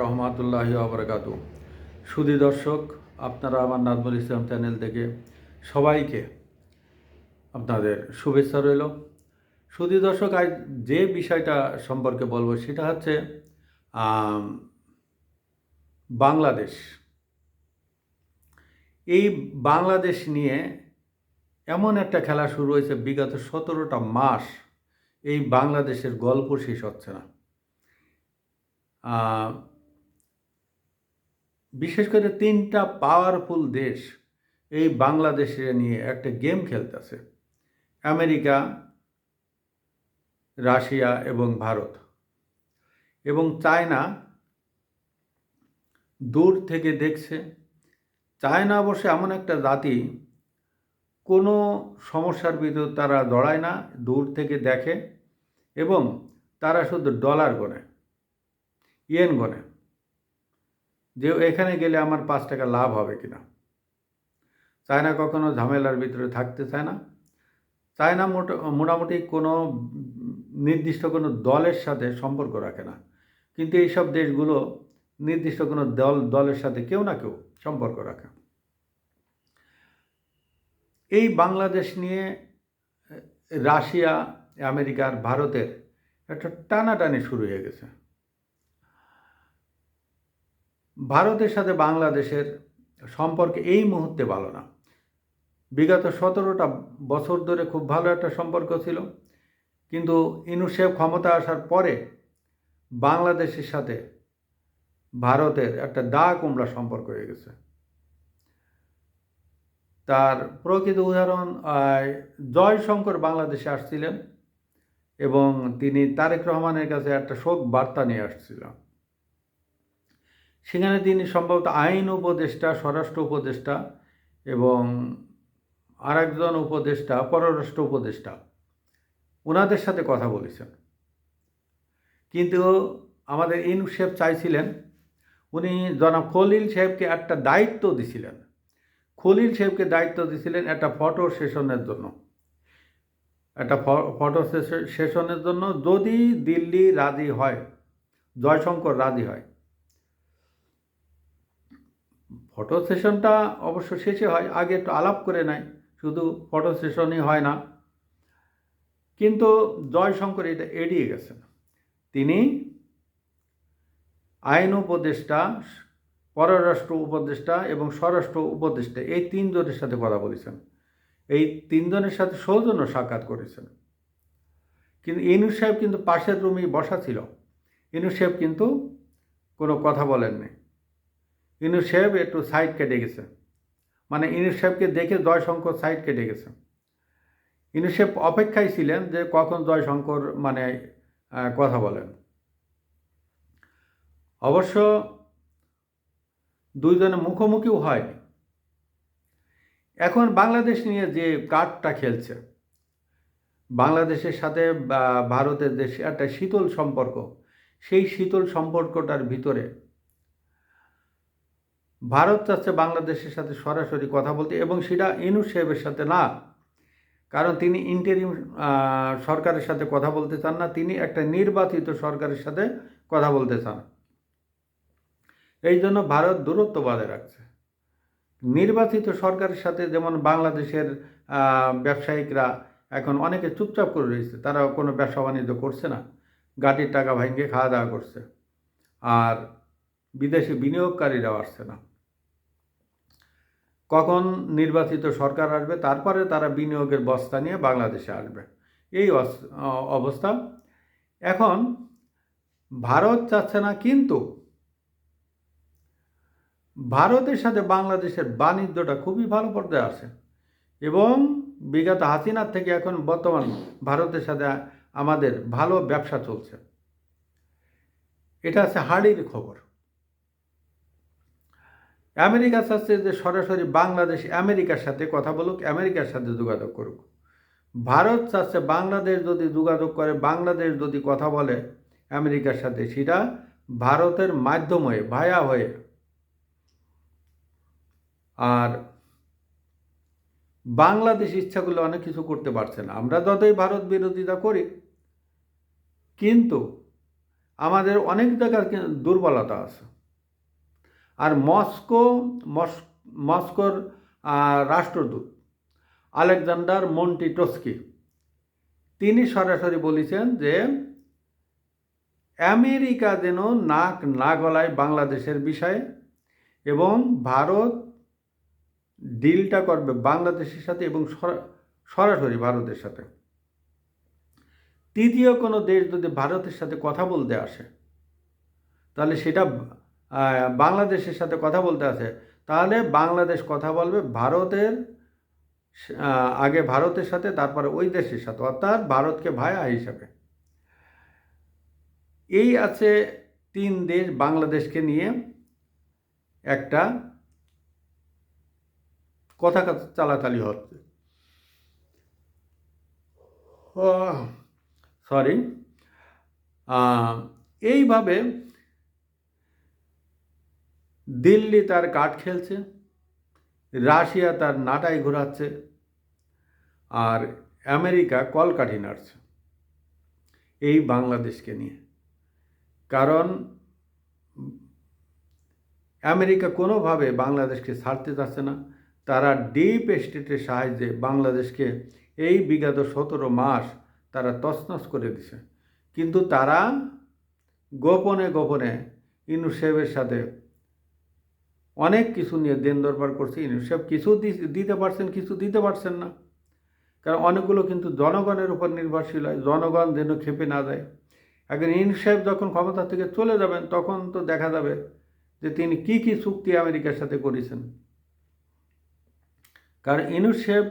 রহমাতুল্লাহ আবরকাত সুদী দর্শক, আপনারা আমার নাজমুল ইসলাম চ্যানেল থেকে সবাইকে আপনাদের শুভেচ্ছা রইল। সুদী দর্শক, আজ যে বিষয়টা সম্পর্কে বলব সেটা হচ্ছে বাংলাদেশ। এই বাংলাদেশ নিয়ে এমন একটা খেলা শুরু হয়েছে, বিগত সতেরোটা মাস এই বাংলাদেশের গল্প শেষ হচ্ছে না। বিশেষ করে তিনটা পাওয়ারফুল দেশ এই বাংলাদেশে নিয়ে একটা গেম খেলতেছে। আমেরিকা, রাশিয়া এবং ভারত। এবং চায়না দূর থেকে দেখছে। চায়না অবশ্য এমন একটা জাতি, কোনো সমস্যার ভিতর তারা দড়ায় না, দূর থেকে দেখে এবং তারা শুধু ডলার গোনে। ইয়েন গনে যে এখানে গেলে আমার পাঁচ টাকা লাভ হবে কিনা? চায়না কখনো ঝামেলার ভিতরে থাকতে চায় না। চায়না মোটা, মোটামুটি কোনো নির্দিষ্ট কোনো দলের সাথে সম্পর্ক রাখে না। কিন্তু এইসব দেশগুলো নির্দিষ্ট কোনো দল, দলের সাথে কেউ না কেউ সম্পর্ক রাখে। এই বাংলাদেশ নিয়ে রাশিয়া আমেরিকার ভারতের একটা টানাটানি শুরু হয়ে গেছে। ভারতের সাথে বাংলাদেশের সম্পর্ক এই মুহূর্তে ভালো না। বিগত সতেরোটা বছর ধরে খুব ভালো একটা সম্পর্ক ছিল। কিন্তু ইনুসেফ ক্ষমতা আসার পরে বাংলাদেশের সাথে ভারতের একটা দা কুমড়া সম্পর্ক হয়ে গেছে। তার প্রকৃত উদাহরণ জয়শঙ্কর বাংলাদেশে আসছিলেন এবং তিনি তারেক রহমানের কাছে একটা শোক বার্তা নিয়ে আসছিলেন। সেখানে তিনি সম্ভবত আইন উপদেষ্টা, স্বরাষ্ট্র উপদেষ্টা এবং আরেকজন উপদেষ্টা, পররাষ্ট্র উপদেষ্টা। ওনাদের সাথে কথা বলেছেন। কিন্তু আমাদের ইনু সাহেব চাইছিলেন, উনি জনাব খলিল সাহেবকে একটা দায়িত্ব দিছিলেন। খলিল সাহেবকে দায়িত্ব দিছিলেন একটা ফটো সেশনের জন্য। একটা ফটো সেশনের জন্য যদি দিল্লি রাজি হয়, জয়শঙ্কর রাজি হয় ফটো সেশনটা অবশ্য শেষে হয়, আগে একটু আলাপ করে নেয়, শুধু ফটো সেশনই হয় না। কিন্তু জয়শঙ্কর এটা এড়িয়ে গেছেন। তিনি আইন উপদেষ্টা, পররাষ্ট্র উপদেষ্টা এবং স্বরাষ্ট্র উপদেষ্টা, এই তিনজনের সাথে কথা বলেছেন। এই তিনজনের সাথে সৌজন্য সাক্ষাৎ করেছেন। কিন্তু ইনু সাহেব কিন্তু পাশের রুমেই বসা ছিল। ইনু সাহেব কিন্তু কোনো কথা বলেননি। সাহেব একটু সাইড কেটে গেছে। মানে সাহেবকে দেখে জয়শঙ্কর সাইড কেটে গেছে। সাহেব অপেক্ষায় ছিলেন যে কখন জয়শঙ্কর মানে কথা বলেন। অবশ্য দুইজনে মুখোমুখিও হয় এখন বাংলাদেশ নিয়ে যে কার্ডটা খেলছে, বাংলাদেশের সাথে ভারতের দেশে একটা শীতল সম্পর্ক, সেই শীতল সম্পর্কটার ভিতরে ভারত চাচ্ছে বাংলাদেশের সাথে সরাসরি কথা বলতে এবং সেটা ইনু সাহেবের সাথে না। কারণ তিনি ইন্টারিম সরকারের সাথে কথা বলতে চান না, তিনি একটা নির্বাচিত সরকারের সাথে কথা বলতে চান। এই জন্য ভারত দূরত্ব বজায় রাখছে। নির্বাচিত সরকারের সাথে যেমন বাংলাদেশের ব্যবসায়িকরা এখন অনেকে চুপচাপ করে রয়েছে তারা কোনো ব্যবসা বাণিজ্য করছে না। গাড়ির টাকা ভাঙ্গে খাওয়া দাওয়া করছে। আর বিদেশি বিনিয়োগকারীরাও আসছে না। কখন নির্বাচিত সরকার আসবে, তারপরে তারা বিনিয়োগের বস্তা নিয়ে বাংলাদেশে আসবে। এই অবস্থা। এখন ভারত চাচ্ছে না, কিন্তু ভারতের সাথে বাংলাদেশের বাণিজ্যটা খুবই ভালো পর্যায়ে আছে। এবং বিগত হাসিনার থেকে এখন বর্তমান ভারতের সাথে আমাদের ভালো ব্যবসা চলছে। এটা আছে হাড়ির খবর। আমেরিকা চাচ্ছে যে সরাসরি বাংলাদেশ আমেরিকার সাথে কথা বলুক, আমেরিকার সাথে যোগাযোগ করুক। ভারত চাচ্ছে বাংলাদেশ যদি যোগাযোগ করে, বাংলাদেশ যদি কথা বলে আমেরিকার সাথে, সেটা ভারতের মাধ্যম হয়ে ভায়া হয়ে। আর বাংলাদেশ ইচ্ছাগুলো অনেক কিছু করতে পারছে না। আমরা যতই ভারত বিরোধিতা করি, কিন্তু আমাদের অনেক জায়গার দুর্বলতা আছে। আর মস্কো, মস- মস্কোর রাষ্ট্রদূত আলেকজান্ডার মন্টিটস্কি তিনি সরাসরি বলেছেন যে, আমেরিকা যেন নাক না গলায় বাংলাদেশের বিষয়ে এবং ভারত ডিলটা করবে বাংলাদেশের সাথে এবং সরা- সরাসরি ভারতের সাথে। তৃতীয় কোনো দেশ যদি ভারতের সাথে কথা বলতে আসে, তাহলে সেটা বাংলাদেশের সাথে কথা বলতে আছে, তাহলে বাংলাদেশ কথা বলবে ভারতের আগে ভারতের সাথে, তারপরে ওই দেশের সাথে, অর্থাৎ ভারতকে ভায়া হিসাবে। এই আছে তিন দেশ বাংলাদেশকে নিয়ে একটা কথা চালাচালি হচ্ছে। সরি এইভাবে দিল্লি তার কাঠ খেলছে, রাশিয়া তার নাটাই ঘোরাচ্ছে, আর আমেরিকা কলকাঠি নাড়ছে। এই বাংলাদেশকে নিয়ে। কারণ আমেরিকা কোনোভাবে বাংলাদেশকে ছাড়তে চাচ্ছে না। তারা ডিপ স্টেটের সাহায্যে বাংলাদেশকে এই বিগত সতেরো মাস তারা তছনছ করে দিছে। কিন্তু তারা গোপনে গোপনে ইউনিসেফের সাথে অনেক কিছু নিয়ে দেন দরবার করছে ইউনিসেফ কিছু দিতে পারছেন, কিছু দিতে পারছেন না। কারণ অনেকগুলো কিন্তু জনগণের উপর নির্ভরশীল হয়, জনগণ যেন খেপে না যায়। এখন ইউনিসেফ যখন ক্ষমতা থেকে চলে যাবেন, তখন তো দেখা যাবে যে তিনি কি কি চুক্তি আমেরিকার সাথে করেছেন। কারণ ইউনিসেফ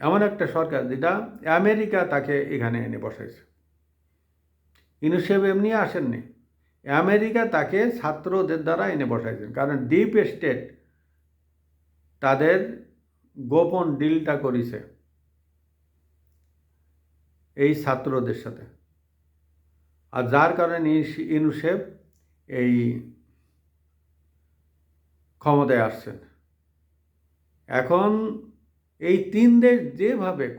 এমন একটা সরকার যেটা আমেরিকা তাকে এখানে এনে বসাইছে। ইউনিসেফ এমনি আসেননি। আমেরিকা তাকে ছাত্রদের দ্বারা এনে বসাইছেন। কারণ ডিপ স্টেট তাদের গোপন ডিলটা করেছে এই ছাত্রদের সাথে। আর যার কারণে ইউনিস- ইউনিসেফ এই ক্ষমতায় আসছেন। এখন এই তিন দেশ যেভাবে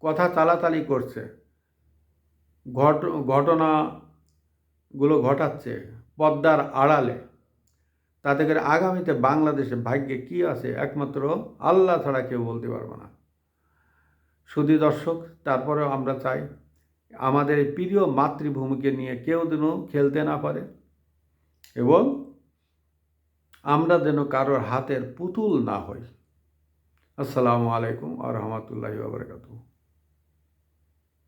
কথা তালাতালি করছে, ঘট ঘটনাগুলো ঘটাচ্ছে পদ্মার আড়ালে তাদের আগামীতে বাংলাদেশে ভাগ্যে কি আছে একমাত্র আল্লাহ ছাড়া কেউ বলতে পারবে না। শুধু দর্শক, তারপরেও আমরা চাই আমাদের এই প্রিয় মাতৃভূমিকে নিয়ে কেউ যেন খেলতে না পারে এবং আমরা যেন কারোর হাতের পুতুল না হই। আসসালামু আলাইকুম আ রহমতুল্লাহি বাবরকাতু